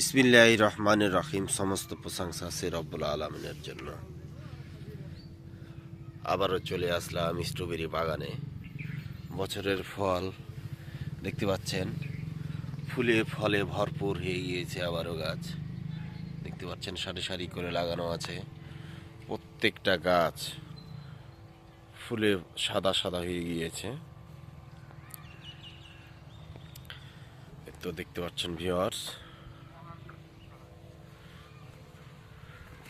বিসমিল্লাহ রহমান রহিম সমস্ত প্রশংসা সে রব্বুল আলমিনের জন্য। আবারও চলে আসলাম স্ট্রবেরি বাগানে। বছরের ফল, দেখতে পাচ্ছেন, ফুলে ফলে ভরপুর হয়ে গিয়েছে আবারও গাছ। দেখতে পাচ্ছেন, সারি সারি করে লাগানো আছে প্রত্যেকটা গাছ। ফুলে সাদা সাদা হয়ে গিয়েছে। তো দেখতে পাচ্ছেন ভিওয়ার্স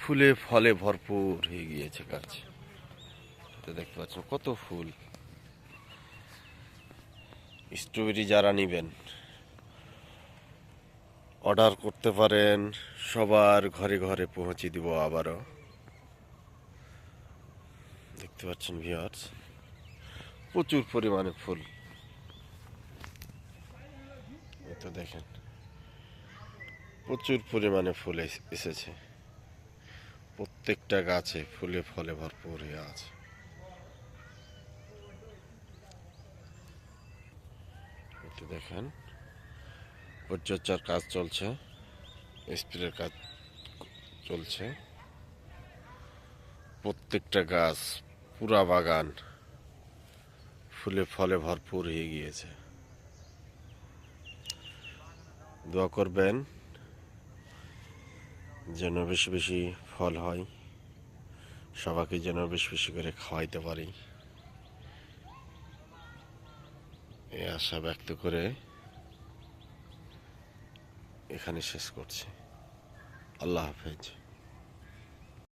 ফুলে ফলে ভরপুর হয়ে গিয়েছে গাছ দেখতে পাচ্ছেন কত ফুল। স্ট্রবেরি যারা নেবেন অর্ডার করতে পারেন, সবার ঘরে ঘরে পৌঁছে দিব আবারও। দেখতে পাচ্ছেন ভিওয়ার্স প্রচুর পরিমাণে ফুল। তো দেখেন, প্রচুর পরিমাণে ফুল এস- এসেছে। প্রত্যেকটা গাছে ফুলে ফলে ভরপুর হয়ে আছে। দেখেন, পরিচর্যার কাজ চলছে, স্প্রের কাজ চলছে। প্রত্যেকটা গাছ, পুরা বাগান ফুলে ফলে ভরপুর হয়ে গিয়েছে। দোয়া করবেন যেন বেশি বেশি ফল হয়, সবাইকে যেন বেশি বেশি করে খাওয়াইতে পারি। এই আশা ব্যক্ত করে এখানে শেষ করছি। আল্লাহ হাফেজ।